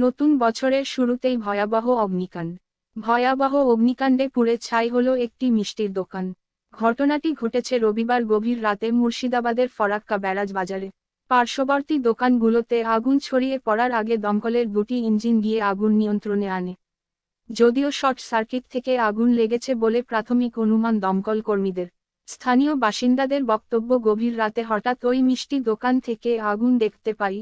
নতুন বছরের শুরুতেই ভয়াবহ অগ্নিকাণ্ড। ভয়াবহ অগ্নিকাণ্ডে পুড়ে ছাই হলো একটি মিষ্টির দোকান। ঘটনাটি ঘটেছে রবিবার গভীর রাতে মুর্শিদাবাদের ফরাক্কা ব্যারাজ বাজারে। পার্শ্ববর্তী দোকানগুলোতে আগুন ছড়িয়ে পড়ার আগে দমকলের দুটি ইঞ্জিন গিয়ে আগুন নিয়ন্ত্রণে আনে। যদিও শর্ট সার্কিট থেকে আগুন লেগেছে বলে প্রাথমিক অনুমান দমকল কর্মীদের। স্থানীয় বাসিন্দাদের বক্তব্য গভীর রাতে হঠাৎ ওই মিষ্টি দোকান থেকে আগুন দেখতে পাই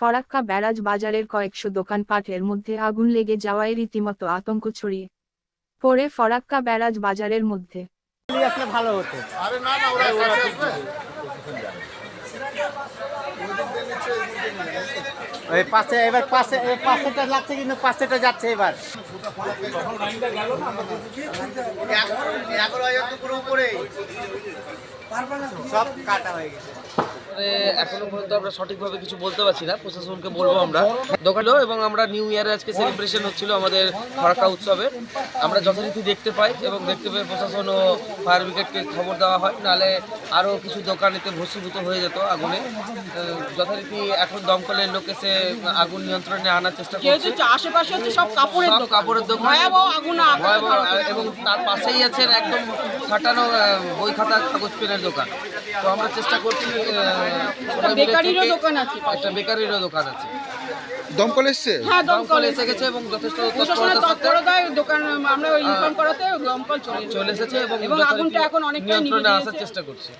ফরাক্কা ব্যারাজ বাজারের কয়েকশো দোকানপাট এর মধ্যে আগুন লেগে যাওয়ায় রীতিমতো আতঙ্ক ছড়িয়ে পরে ফরাক্কা ব্যারাজ বাজারের মধ্যে। ভালো হতো আরে না না ওরা ওই পাশে এবার পাশে এই পাশেটা লাগছে কিন্তু পাশেটা যাচ্ছে এবার। সব কাটা হয়ে গেছে। মানে এখনও পর্যন্ত আমরা সঠিকভাবে কিছু বলতে পারছি না। প্রশাসনকে বলব আমরা। দোকানও এবং আমরা নিউ ইয়ারে আজকে সেলিব্রেশন হচ্ছিল আমাদের ফরাক্কা উৎসবে। আমরা যথারীতি দেখতে পাই এবং দেখতে পেয়ে প্রশাসন ও ফায়ার ব্রিগেডকে খবর দেওয়া হয়। নাহলে আরও কিছু দোকানেতে ভস্মীভূত হয়ে যেত আগুনে। যথারীতি এখন দমকলের লোক এসে আগুন নিয়ন্ত্রণে আনার চেষ্টা করছে। আশেপাশে হচ্ছে সব কাপড়ের দোকান। কাপড়ের দোকান। আগুন এবং তার পাশেই আছে একদম ফাটানো বই খাতা কাগজ পেনের দোকান। তো আমরা চেষ্টা করছি বেকারিরও দোকান আছে। একটা বেকারিরও দোকান আছে। দমকল এসছে? হ্যাঁ দমকল এসে গেছে এবং যথেষ্ট তৎপরতার দোকান আমরা ইনফর্ম করাতে দমকল চলে এসেছে। চলে এসেছে এবং এবং আগুনটা এখন অনেকটা নিয়ন্ত্রণে আসার চেষ্টা করছে।